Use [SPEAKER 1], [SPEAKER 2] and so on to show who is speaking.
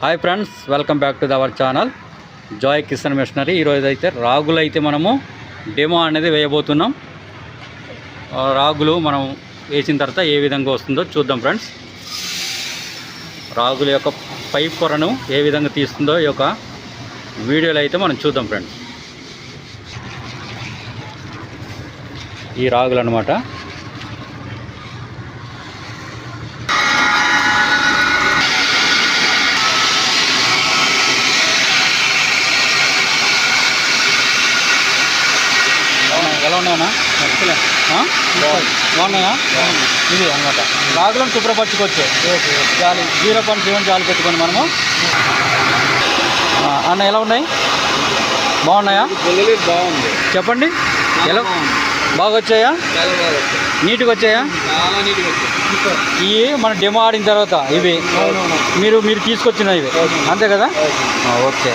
[SPEAKER 1] Hi friends welcome back to our channel Joy Kishan missionary ఈరోజు అయితే రాగులు అయితే మనము డెమో అనేది వేయబోతున్నాం. రాగులు మనం వేసిన తర్వాత ఏ విధంగా వస్తుందో చూద్దాం ఫ్రెండ్స్ రాగుల యొక్క పైప్ పొరను ఏ విధంగా తీస్తుందో ఈ యొక్క వీడియోలో అయితే మనం చూద్దాం ఫ్రెండ్స్ ఈ రాగులు అనమాట ఎలా ఉన్నాయన్నా? బాగున్నాయా? ఇది అనమాట రాగులను శుభ్రపరచుకోవచ్చు జాలి జీరో పాయింట్ జీవన్ జాలి పెట్టుకొని మనము. అన్న ఎలా ఉన్నాయి? బాగున్నాయా?
[SPEAKER 2] బాగుంది.
[SPEAKER 1] చెప్పండి. ఎలా బాగా వచ్చాయా. నీట్గా వచ్చాయా? ఇవి మన డెమో ఆడిన తర్వాత ఇవి. మీరు మీరు తీసుకొచ్చిన ఇవి. అంతే కదా? ఓకే.